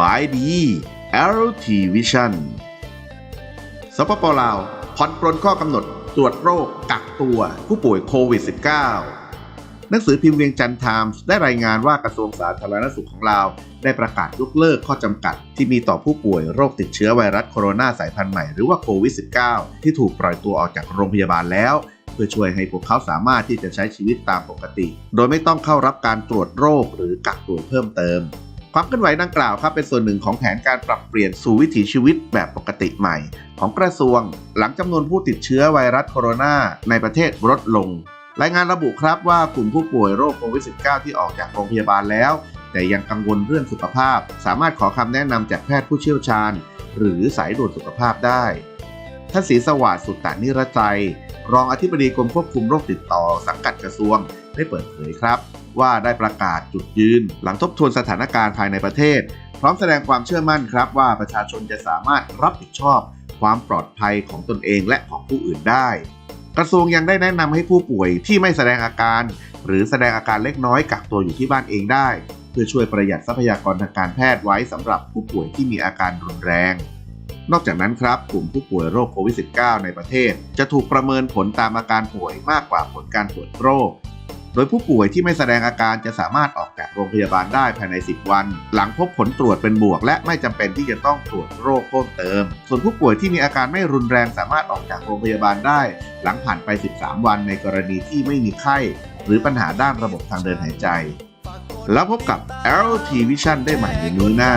บายดี LT Vision สปปลาวผ่อนปรนข้อกำหนดตรวจโรคกักตัวผู้ป่วยโควิด -19 หนังสือพิมพ์เวียงจันทร์ไทมส์ได้รายงานว่ากระทรวงสาธารณสุขของลาว ได้ประกาศยกเลิกข้อจำกัด ที่มีต่อผู้ป่วยโรคติดเชื้อไวรัสโคโรนาสายพันธุ์ใหม่หรือว่าโควิด -19 ที่ถูกปล่อยตัวออกจากโรงพยาบาลแล้วเพื่อช่วยให้พวกเขาสามารถที่จะใช้ชีวิตตามปกติ โดยไม่ต้องเข้ารับการตรวจโรคหรือกักตัวเพิ่มเติม ความเคลื่อนไหวดังกล่าวครับเป็นส่วนหนึ่งของแผนการปรับเปลี่ยนสู่วิถีชีวิตแบบปกติใหม่ ของกระทรวง หลังจำนวนผู้ติดเชื้อไวรัสโคโรนาในประเทศลดลง รายงานระบุครับว่ากลุ่มผู้ป่วยโรคโควิด -19 ที่ออกจากโรงพยาบาลแล้ว แต่ยังกังวลเรื่องสุขภาพ สามารถขอคำแนะนำจากแพทย์ผู้เชี่ยวชาญ หรือสายด่วนสุขภาพได้ท่านศรีสวัสดิ์สุตตานิรใจยรองอธิบดีกรมควบคุมโรคติดต่อสังกัดกระทรวงได้เปิดเผยครับ ว่าได้ประกาศจุดยืน หลังทบทวนสถานการณ์ภายในประเทศ พร้อมแสดงความเชื่อมั่นครับว่าประชาชนจะสามารถรับผิดชอบความปลอดภัยของตนเองและของผู้อื่นได้ กระทรวงยังได้แนะนำให้ผู้ป่วยที่ไม่แสดงอาการ หรือแสดงอาการเล็กน้อยกักตัวอยู่ที่บ้านเองได้ เพื่อช่วยประหยัดทรัพยากรทางการแพทย์ไว้สำหรับผู้ป่วยที่มีอาการรุนแรง นอกจากนั้นครับกลุ่มผู้ป่วยโรคโควิด -19 ในประเทศ จะถูกประเมินผลตามอาการป่วยมากกว่าผลการตรวจโรค ดยผู้ป่วยที่ไม่แสดงอาการจะสามารถออกจากโรงพยาบาลได้ภายใน 10 วัน หลังพบผลตรวจเป็นบวก และไม่จำเป็นที่จะต้องตรวจโรคเพิ่มเติม ส่วนผู้ป่วยที่มีอาการไม่รุนแรงสามารถออกจากโรงพยาบาลได้ หลังผ่านไป 13 วันในกรณีที่ไม่มีไข้ หรือปัญหาด้านระบบทางเดินหายใจ แล้วพบกับ LT Vision ได้ใหม่ในมื้อหน้า